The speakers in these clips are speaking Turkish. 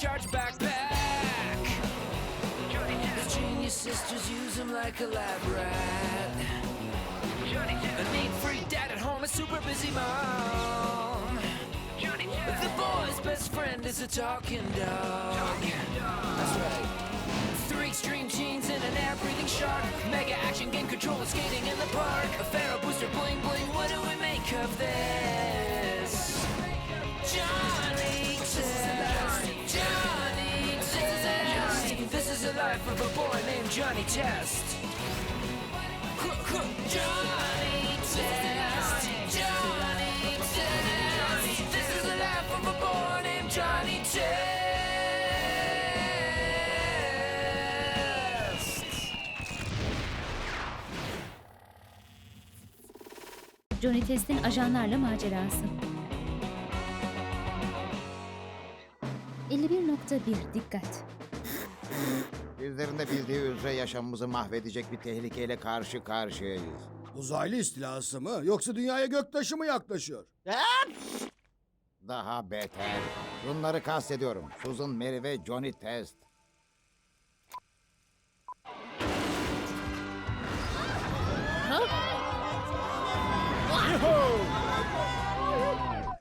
supercharged backpack. The genius sisters use him like a lab rat. A neat freak dad at home, a super busy mom. The boy's best friend is a talking dog. That's right. Three extreme genes and an air-breathing shark. Mega action game controller skating in the park. A pharaoh booster bling bling. What do we make of this? Life of a boy named Johnny Test. Johnny Test. Johnny Test. This is the life of a boy named Johnny Test. Johnny Test'in ajanlarla macerası. 51.1 Dikkat! Bizlerin de bildiği üzere yaşamımızı mahvedecek bir tehlikeyle karşı karşıyayız. Uzaylı istilası mı yoksa dünyaya göktaşı mı yaklaşıyor? Daha beter. Bunları kastediyorum. Susan Mary ve Johnny Test.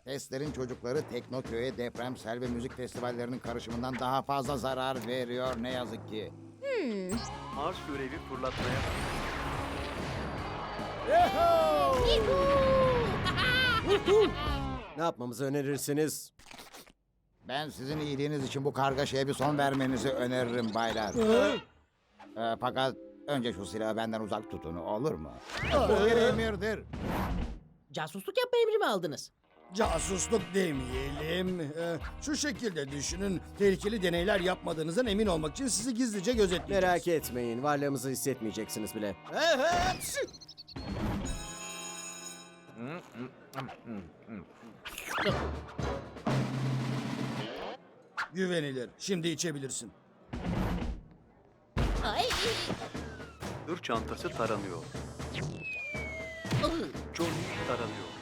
Testlerin çocukları Teknoköy'e depremsel ve müzik festivallerinin karışımından daha fazla zarar veriyor ne yazık ki. Mars görevi fırlatmaya. Ne yapmamızı önerirsiniz? Ben sizin iyiliğiniz için bu kargaşaya bir son vermenizi öneririm baylar. Ee, fakat önce şu silahı benden uzak tutun olur mu? Bu bir emirdir. Casusluk yapma emri mi aldınız? Casusluk demeyelim. Ee, şu şekilde düşünün. Tehlikeli deneyler yapmadığınızdan emin olmak için sizi gizlice gözetleyeceğiz. Merak etmeyin, varlığımızı hissetmeyeceksiniz bile. Güvenilir. Şimdi içebilirsin. Ay. Sırt çantası taranıyor. Johnny taranıyor.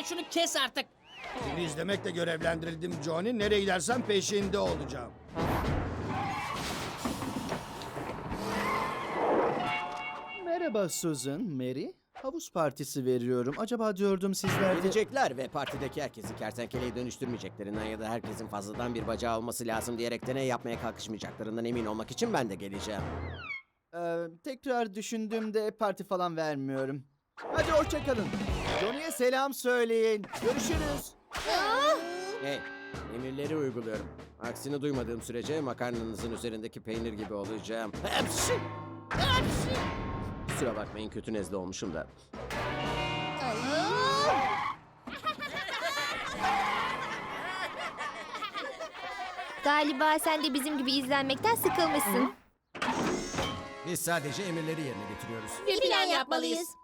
Lütfen şunu kes artık. Seni izlemekle görevlendirildim Johnny. Nereye gidersen peşinde olacağım. Merhaba Susan, Mary. Havuz partisi veriyorum. Acaba diyordum sizler de... Gidecekler ve partideki herkesi kertenkeleye dönüştürmeyeceklerinden ya da herkesin fazladan bir bacağı olması lazım diyerek deney yapmaya kalkışmayacaklarından emin olmak için ben de geleceğim. Ee, tekrar düşündüğümde parti falan vermiyorum. Hadi hoşçakalın. Johnny'ye selam söyleyin. Görüşürüz. Hey, emirleri uyguluyorum. Aksini duymadığım sürece makarnanızın üzerindeki peynir gibi olacağım. Hapşi! Kusura bakmayın kötü nezle olmuşum da. Galiba sen de bizim gibi izlenmekten sıkılmışsın. Biz sadece emirleri yerine getiriyoruz. Bir plan yapmalıyız.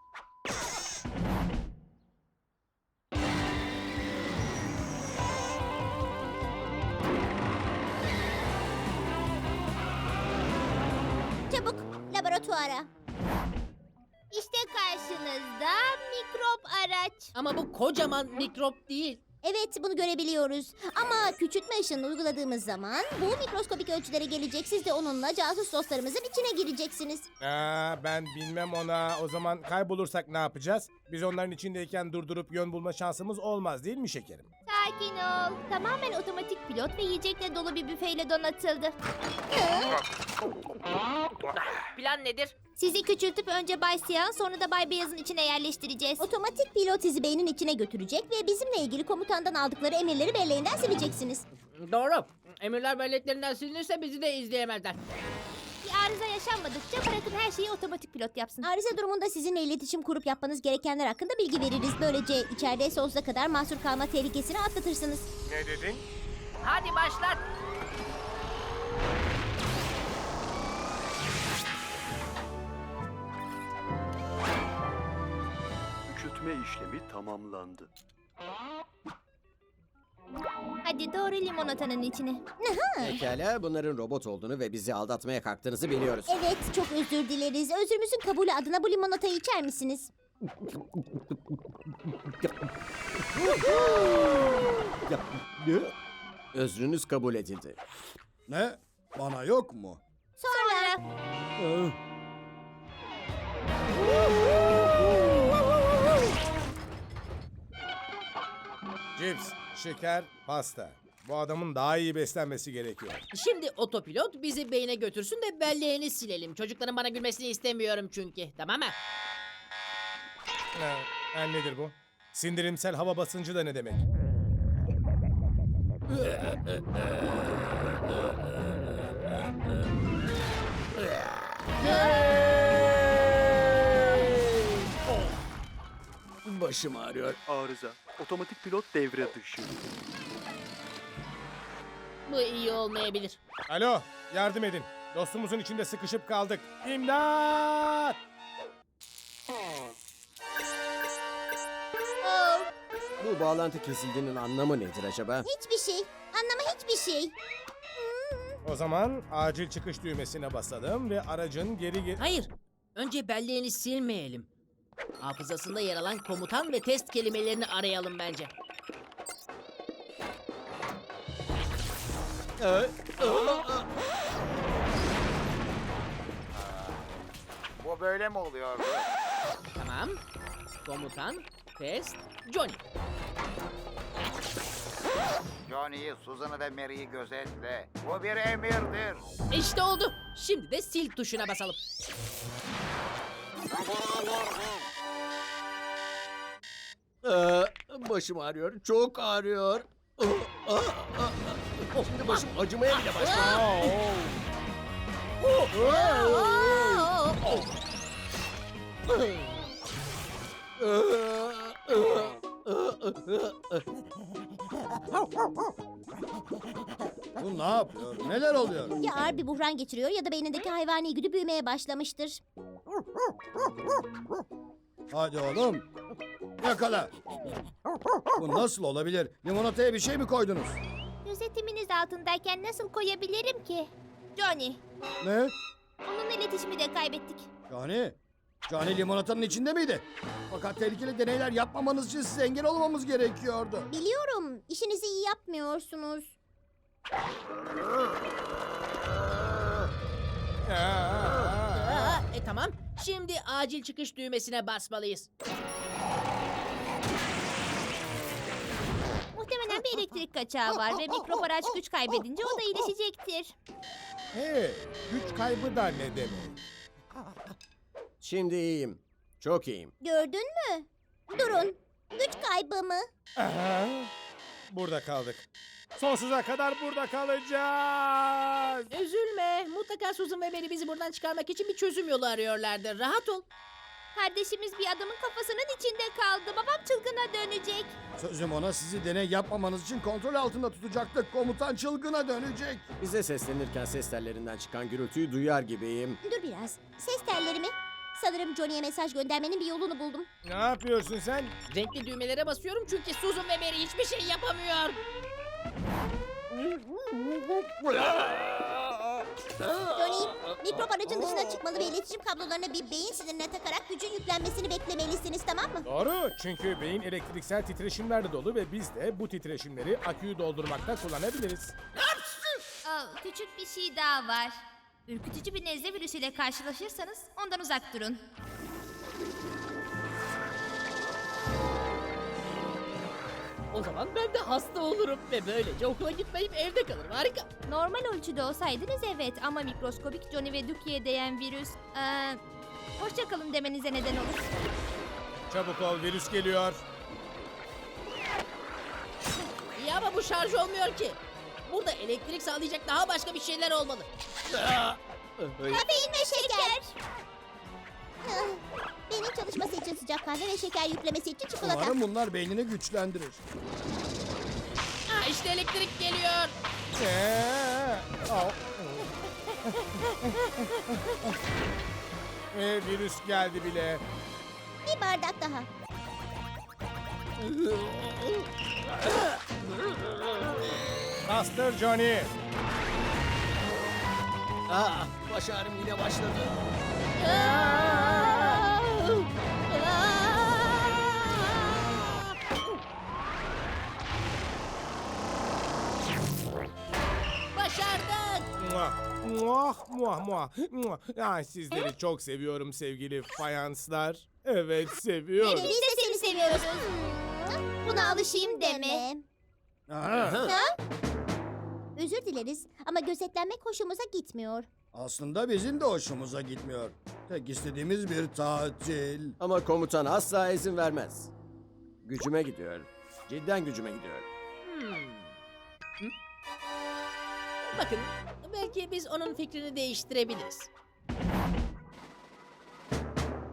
Kocaman mikrop değil. Evet bunu görebiliyoruz. Ama küçültme ışınını uyguladığımız zaman bu mikroskopik ölçülere gelecek. Siz de onunla casus dostlarımızın içine gireceksiniz. Aa, ben bilmem ona. O zaman kaybolursak ne yapacağız? Biz onların içindeyken durdurup yön bulma şansımız olmaz değil mi şekerim? Sakin ol. Tamamen otomatik pilot ve yiyecekle dolu bir büfeyle donatıldı. Plan nedir? Sizi küçültüp önce Bay Siyah'ın sonra da Bay Beyaz'ın içine yerleştireceğiz. Otomatik pilot sizi beynin içine götürecek ve bizimle ilgili komutandan aldıkları emirleri belleğinden sileceksiniz. Doğru. Emirler belleklerinden silinirse bizi de izleyemezler. Bir arıza yaşanmadıkça bırakın her şeyi otomatik pilot yapsın. Arıza durumunda sizinle iletişim kurup yapmanız gerekenler hakkında bilgi veririz. Böylece içeride sonsuza kadar mahsur kalma tehlikesini atlatırsınız. Ne dedin? Hadi başlat. Küçültme işlemi tamamlandı. Hadi doğru limonatanın içine. Pekala bunların robot olduğunu ve bizi aldatmaya kalktığınızı biliyoruz. Evet, çok özür dileriz. Özrümüzün kabulü adına bu limonatayı içer misiniz? Özrünüz kabul edildi. Ne? Bana yok mu? Sonra. Cips, şeker, pasta. Bu adamın daha iyi beslenmesi gerekiyor. Şimdi otopilot bizi beyne götürsün de belleğini silelim. Çocukların bana gülmesini istemiyorum çünkü. Tamam mı? Ha, nedir bu? Sindirimsel hava basıncı da ne demek? Başım ağrıyor. Arıza. Otomatik pilot devre dışı. Bu iyi olmayabilir. Alo, yardım edin. Dostumuzun içinde sıkışıp kaldık. İmdat! Bu bağlantı kesildiğinin anlamı nedir acaba? hiçbir şey. Anlama hiçbir şey. O zaman acil çıkış düğmesine basalım ve aracın geri ge- Hayır. Önce belleğini silmeyelim. Hafızasında yer alan komutan ve test kelimelerini arayalım bence. Bu böyle mi oluyor? Tamam. Komutan, test, Johnny. Johnny'yi, Susan'ı ve Mary'i gözetle. Bu bir emirdir. İşte oldu. Şimdi de sil tuşuna basalım. Ee, başım ağrıyor. Çok ağrıyor. Şimdi başım acımaya bile başladı. bu ne yapıyor? Neler oluyor? Ya ağır bir buhran geçiriyor ya da beynindeki hayvani güdü büyümeye başlamıştır. Hadi oğlum. Yakala. Bu nasıl olabilir? Limonataya bir şey mi koydunuz? Gözetiminiz altındayken nasıl koyabilirim ki? Johnny, Ne? onunla iletişimi de kaybettik. Cani? Cani limonatanın içinde miydi? Fakat tehlikeli deneyler yapmamanız için size engel olmamız gerekiyordu. Biliyorum, işinizi iyi yapmıyorsunuz. Aa, e tamam. Şimdi acil çıkış düğmesine basmalıyız. Muhtemelen bir elektrik kaçağı var ve mikrop araç güç kaybedince o da iyileşecektir. Hey, güç kaybı da ne demek? Şimdi iyiyim. Çok iyiyim. Gördün mü? Durun. Güç kaybı mı? Aha, burada kaldık. Sonsuza kadar burada kalacağız. Üzülme. Mutlaka Susan ve Mary bizi buradan çıkarmak için bir çözüm yolu arıyorlardır. Rahat ol. Kardeşimiz bir adamın kafasının içinde kaldı. Babam çılgına dönecek. Sözüm ona sizi deney yapmamanız için kontrol altında tutacaktık. Komutan çılgına dönecek. Bize seslenirken ses tellerinden çıkan gürültüyü duyar gibiyim. Dur biraz. Ses telleri mi? Sanırım Johnny'ye mesaj göndermenin bir yolunu buldum. Ne yapıyorsun sen? Renkli düğmelere basıyorum çünkü Susan ve Mary hiçbir şey yapamıyor. Johnny, mikrop aracın dışına çıkmalı ve iletişim kablolarına bir beyin sinirine takarak gücün yüklenmesini beklemelisiniz tamam mı? Doğru. Çünkü beyin elektriksel titreşimlerle dolu ve biz de bu titreşimleri aküyü doldurmakta kullanabiliriz. Aa, küçük bir şey daha var. Ürkütücü bir nezle virüsüyle karşılaşırsanız ondan uzak durun. O zaman ben de hasta olurum ve böylece okula gitmeyip evde kalırım. Harika. Normal ölçüde olsaydınız evet ama mikroskobik Johnny ve Duki'ye değen virüs... Ee, hoşça kalın demenize neden olur. Çabuk ol virüs geliyor. İyi ama bu şarj olmuyor ki. Burada elektrik sağlayacak daha başka bir şeyler olmalı. Kafein ve şeker. Ah, Beyin çalışması için sıcak kahve ve şeker yüklemesi için çikolata. Umarım bunlar beynini güçlendirir. Ha işte elektrik geliyor. Ee, au. Ve virüs geldi bile. Bir bardak daha. Bastır Johnny. Aa, baş ağrım yine başladı. Aa! Aa! Muah, muah, muah, muah, muah. Ah, sizleri çok seviyorum sevgili fayanslar. Evet seviyorum. Biz de seni seviyoruz. Buna alışayım deme. Aha. Özür dileriz ama gözetlenmek hoşumuza gitmiyor. Aslında bizim de hoşumuza gitmiyor. Tek istediğimiz bir tatil. Ama komutan asla izin vermez. Gücüme gidiyor. Cidden gücüme gidiyor. Bakın belki biz onun fikrini değiştirebiliriz.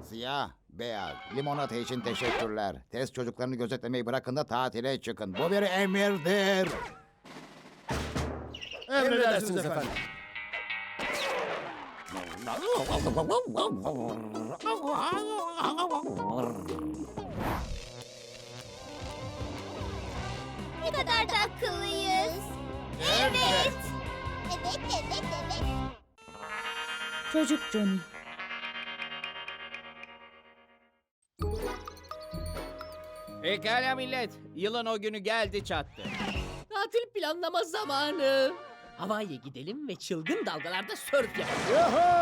Siyah, beyaz, limonata için teşekkürler. Test çocuklarını gözetlemeyi bırakın da tatile çıkın. Bu bir emirdir. Emredersiniz efendim. Ne kadar da akıllıyız. Evet. Evet, evet, evet. Çocuk Johnny. Pekala millet. Yılın o günü geldi çattı. Tatil planlama zamanı. Hawaii'ye gidelim ve çılgın dalgalarda sörf yapalım.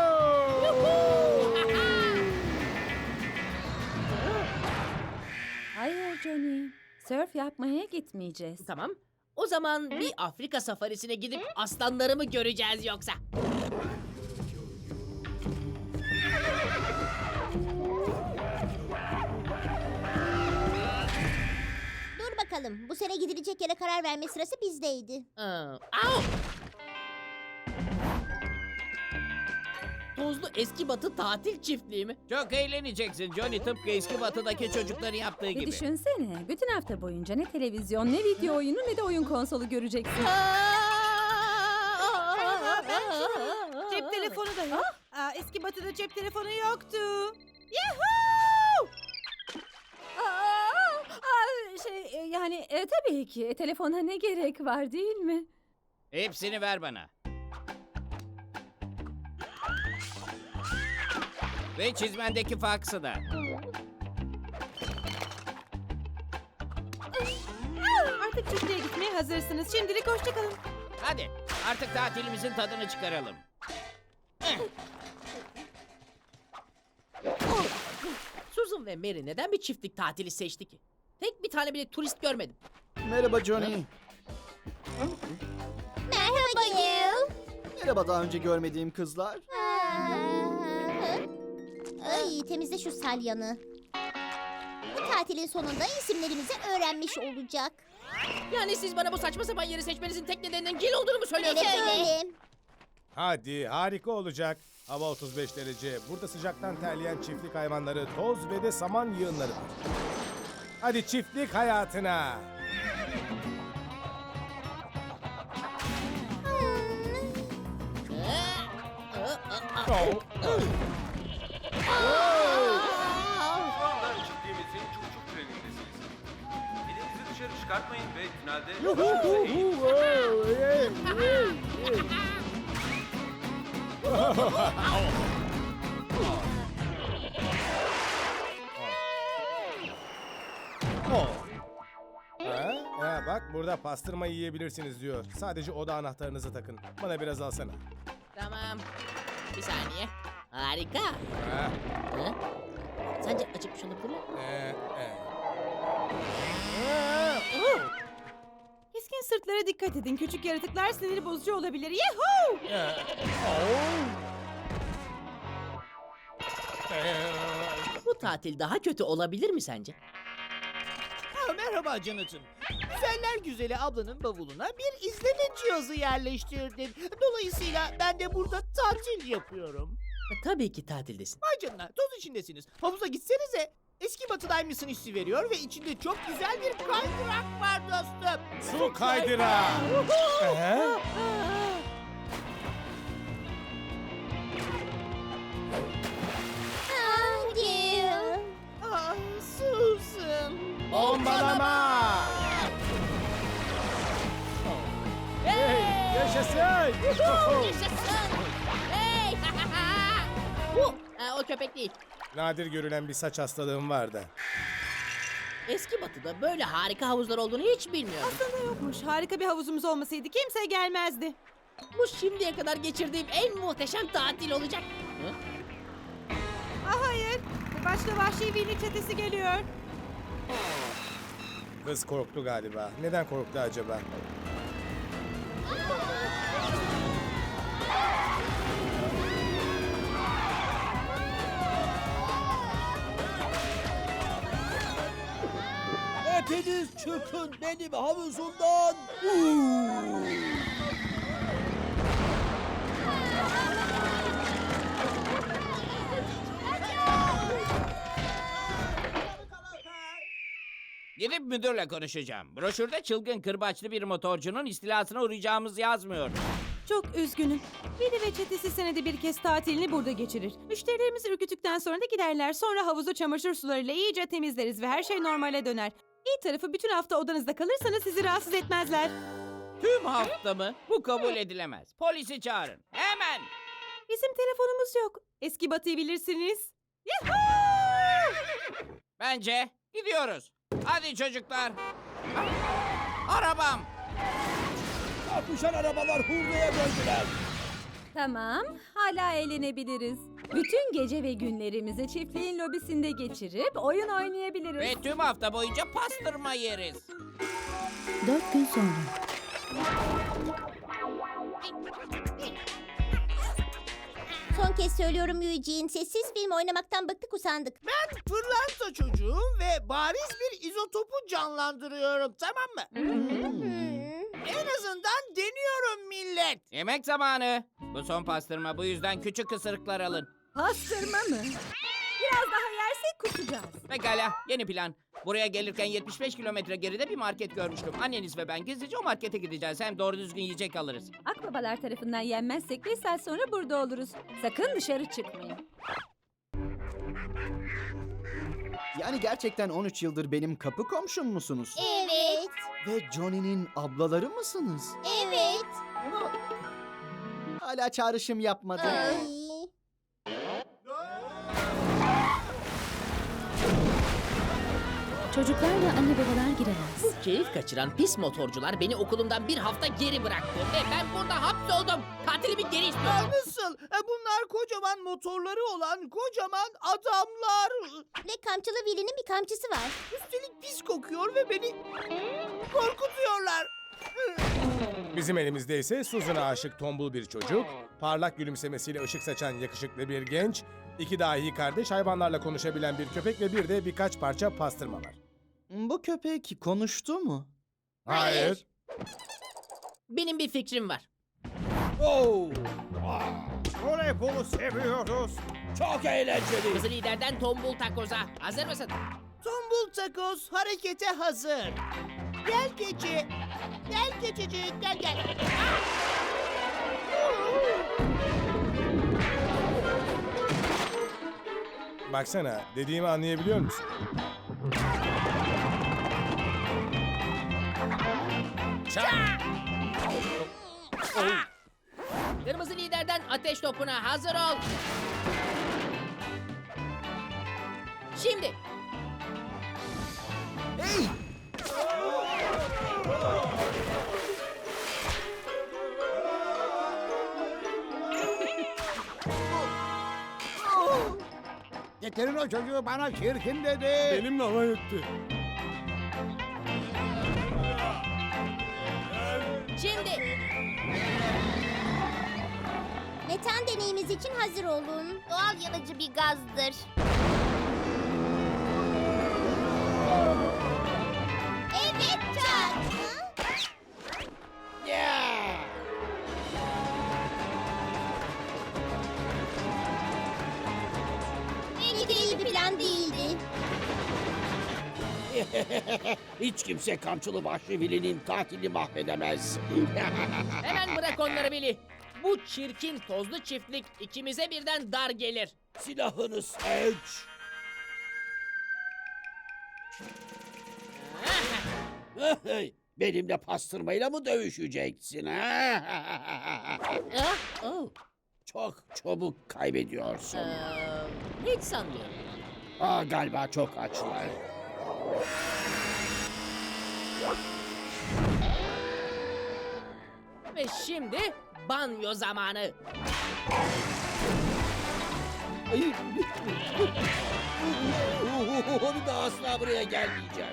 Hayır Johnny. Sörf yapmaya gitmeyeceğiz. Tamam. O zaman bir Afrika safarisine gidip aslanlarımı göreceğiz yoksa. Dur bakalım. Bu sene gidilecek yere karar verme sırası bizdeydi. Aa, au! Tozlu eski batı tatil çiftliği mi? Çok eğleneceksin Johnny tıpkı eski batıdaki çocukların yaptığı Bir gibi. düşünsene. Bütün hafta boyunca ne televizyon, ne video oyunu ne de oyun konsolu göreceksin. Cep telefonu da yok. Aa, eski batıda cep telefonu yoktu. Yahoo! Aa, aa, şey e, yani e, tabii ki telefona ne gerek var değil mi? Hepsini ver bana. Ve çizmendeki faksı da. Artık çiftliğe gitmeye hazırsınız. Şimdilik hoşçakalın. Hadi artık tatilimizin tadını çıkaralım. Susan ve Mary neden bir çiftlik tatili seçti ki? Tek bir tane bile turist görmedim. Merhaba Johnny. Merhaba Gil. Merhaba daha önce görmediğim kızlar. Ay temizle şu salyanı. Bu tatilin sonunda isimlerimizi öğrenmiş olacak. Yani siz bana bu saçma sapan yeri seçmenizin tek nedeninin Gil olduğunu mu Evet söylüyorsunuz? öyle. Hadi harika olacak. Hava 35 derece. Burada sıcaktan terleyen çiftlik hayvanları, toz ve de saman yığınları var. Hadi çiftlik hayatına. Oh. Şu anda çiftliğimizin çocuk trenindesiniz. Elinizi dışarı çıkartmayın ve tünelde başınızı eğin. Ha? Ha, bak burada pastırma yiyebilirsiniz diyor. Sadece oda anahtarınızı takın. Bana biraz alsana. Tamam. Bir saniye. Harika. Ha? Ha? Sence acıkmış olabilir mi? Ee, e. Keskin sırtlara dikkat edin. Küçük yaratıklar siniri bozucu olabilir. Yahoo! Ee, oh. Ee, Bu tatil daha kötü olabilir mi sence? Ha, merhaba Jonathan. Güzeller güzeli ablanın bavuluna bir izleme cihazı yerleştirdim. Dolayısıyla ben de burada tatil yapıyorum. Ha, Tabii ki tatildesin. Vay canına toz içindesiniz. Havuza gitsenize. Eski batıdaymışsın hissi veriyor ve içinde çok güzel bir kaydırak var dostum. Su kaydıra. Ee? Ah, Gil. Ah Susan. Bombalama. Hey, yaşasın. Yaşasın! O köpek değil. Nadir görülen bir saç hastalığım vardı. Eski batıda böyle harika havuzlar olduğunu hiç bilmiyordum. Aslında yokmuş. Harika bir havuzumuz olmasaydı kimse gelmezdi. Bu şimdiye kadar geçirdiğim en muhteşem tatil olacak. Hı? Ah hayır. Başta vahşi Vili çetesi geliyor. Kız korktu galiba. Neden korktu acaba? Hepiniz çıkın benim havuzumdan. Gidip müdürle konuşacağım. Broşürde çılgın kırbaçlı bir motorcunun istilasına uğrayacağımız yazmıyor. Çok üzgünüm. Vili ve çetesi senede bir kez tatilini burada geçirir. Müşterilerimizi ürküttükten sonra da giderler. Sonra havuzu çamaşır sularıyla iyice temizleriz ve her şey normale döner. İyi tarafı bütün hafta odanızda kalırsanız sizi rahatsız etmezler. Tüm hafta mı? Bu kabul edilemez. Polisi çağırın. Hemen. Bizim telefonumuz yok. Eski Batı'yı bilirsiniz. Yahoo! Bence gidiyoruz. Hadi çocuklar. Arabam. Çarpışan arabalar hurdaya döndüler. Tamam, hala eğlenebiliriz. Bütün gece ve günlerimizi çiftliğin lobisinde geçirip oyun oynayabiliriz. Ve tüm hafta boyunca pastırma yeriz. Dört gün sonra. Son kez söylüyorum Eugene. Sessiz film oynamaktan bıktık usandık. Ben pırlanta çocuğum ve bariz bir izotopu canlandırıyorum tamam mı? En azından deniyorum millet. Yemek zamanı. Bu son pastırma bu yüzden küçük ısırıklar alın. Pastırma mı? Biraz daha yersek kusacağız. Pekala yeni plan. Buraya gelirken 75 kilometre geride bir market görmüştüm. Anneniz ve ben gizlice o markete gideceğiz. Hem doğru düzgün yiyecek alırız. Akbabalar tarafından yenmezsek bir saat sonra burada oluruz. Sakın dışarı çıkmayın. Yani gerçekten 13 yıldır benim kapı komşum musunuz? Evet. Ve Johnny'nin ablaları mısınız? Evet. Hala çağrışım yapmadı. Ay. Çocuklarla anne babalar giremez. Bu keyif kaçıran pis motorcular beni okulumdan bir hafta geri bıraktı. Ve ben burada hapsoldum. Tatilimi geri istiyorum. nasıl? E, Bunlar kocaman motorları olan kocaman adamlar. Ve kamçılı Willy'nin bir kamçısı var. Üstelik pis kokuyor ve beni korkutuyorlar. Bizim elimizde ise Susan'a aşık tombul bir çocuk, parlak gülümsemesiyle ışık saçan yakışıklı bir genç, iki dahi kardeş hayvanlarla konuşabilen bir köpek ve bir de birkaç parça pastırma var. Bu köpek konuştu mu? Hayır. Benim bir fikrim var. Oh. Voleybolu seviyoruz. Çok eğlenceli. Kızı liderden tombul takoza. Hazır mısın? Tombul takoz harekete hazır. Gel keçi. Gel keçicik gel gel. Baksana, dediğimi anlayabiliyor musun? Kırmızı liderden ateş topuna hazır ol. Şimdi. Hey! Getirin o çocuğu bana çirkin dedi. Benimle alay etti. Şimdi. Metan deneyimiz için hazır olun. Doğal yanıcı bir gazdır. Hiç kimse kamçılı vahşi Vili'nin tatilini mahvedemez. Hemen bırak onları Billy. Bu çirkin tozlu çiftlik ikimize birden dar gelir. Silahını seç. Hey, Benimle pastırmayla mı dövüşeceksin ha? Ah, oh. Çok çabuk kaybediyorsun. Ee, hiç sanmıyorum. Aa, galiba çok açlar. Ve şimdi Banyo zamanı. Bir daha asla buraya gelmeyeceğim.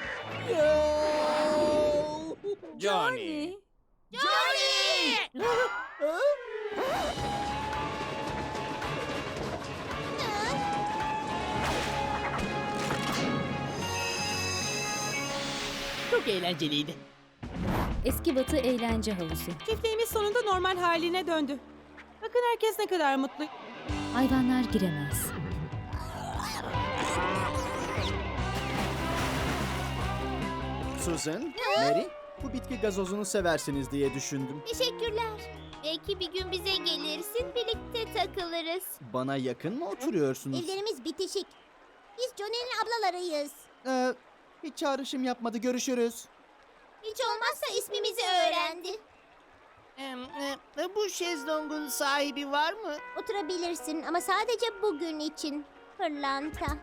Johnny. Çok eğlenceliydi. Eski Batı eğlence havuzu. Çiftliğimiz sonunda normal haline döndü. Bakın herkes ne kadar mutlu. Hayvanlar giremez. Susan, Mary, bu bitki gazozunu seversiniz diye düşündüm. Teşekkürler. Belki bir gün bize gelirsin birlikte takılırız. Bana yakın mı oturuyorsunuz? Evlerimiz bitişik. Biz Johnny'nin ablalarıyız. Ee, hiç çağrışım yapmadı, görüşürüz. Hiç olmazsa ismimizi öğrendi. Em, e, Bu şezlongun sahibi var mı? Oturabilirsin ama sadece bugün için. Pırlanta.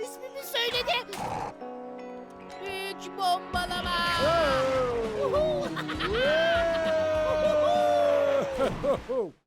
İsmimi söyledi. Büyük bombalama. Ho.